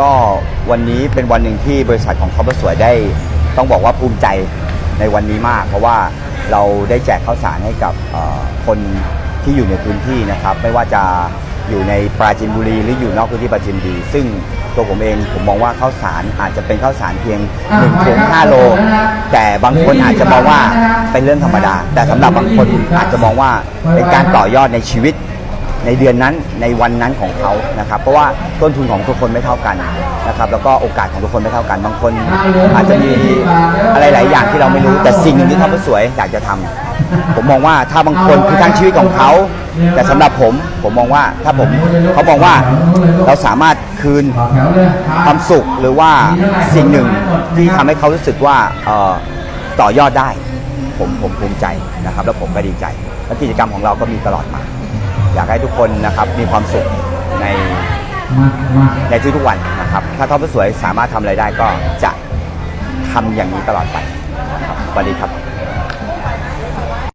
ก็วันนี้เป็นวันหนึ่งที่บริษัทของท็อปสวยได้ ต้องบอกว่าภูมิใจในวันนี้มาก เพราะว่าเราได้แจกข้าวสารให้กับคนที่อยู่ในพื้นที่นะครับ ไม่ว่าจะอยู่ในปราจีนบุรีหรืออยู่นอกพื้นที่ปราจีนบุรี ซึ่งตัวผมเองผมมองว่าข้าวสารอาจจะเป็นข้าวสารเพียง1นึ่งถุงห้าโล แต่บางคนอาจจะมองว่าเป็นเรื่องธรรมดา แต่สำหรับบางคนอาจจะมองว่าเป็นการต่อยอดในชีวิต ในเดือนนั้นในวันนั้นของเขานะครับ เพราะว่าต้นทุนของทุกคนไม่เท่ากันนะครับแล้วก็โอกาสของทุกคนไม่เท่ากันบางคน อาจจะมีอะไรหลายอย่างที่เราไม่รู้แต่สิ่งหนึ่งที่เขาสวยอยากจะทำผมมองว่าถ้าบางคนคือทั้งชีวิตของเขา แต่สำหรับผมผมมองว่าถ้าผมเขามองว่าเราสามารถคืนความสุขหรือว่าสิ่งหนึ่งที่ทำให้เขารู้สึกว่าเอ่อต่อยอดได้ ผมผมภูมิใจนะครับ แล้วผมก็ดีใจและกิจกรรมของเราก็มีตลอดมา อยากให้ทุกคนนะครับมีความสุขในมามาในทุกๆวันนะครับ ถ้าท็อปสวยสามารถทำอะไรได้ก็จะทำอย่างนี้ตลอดไปนะครับสวัสดีครับ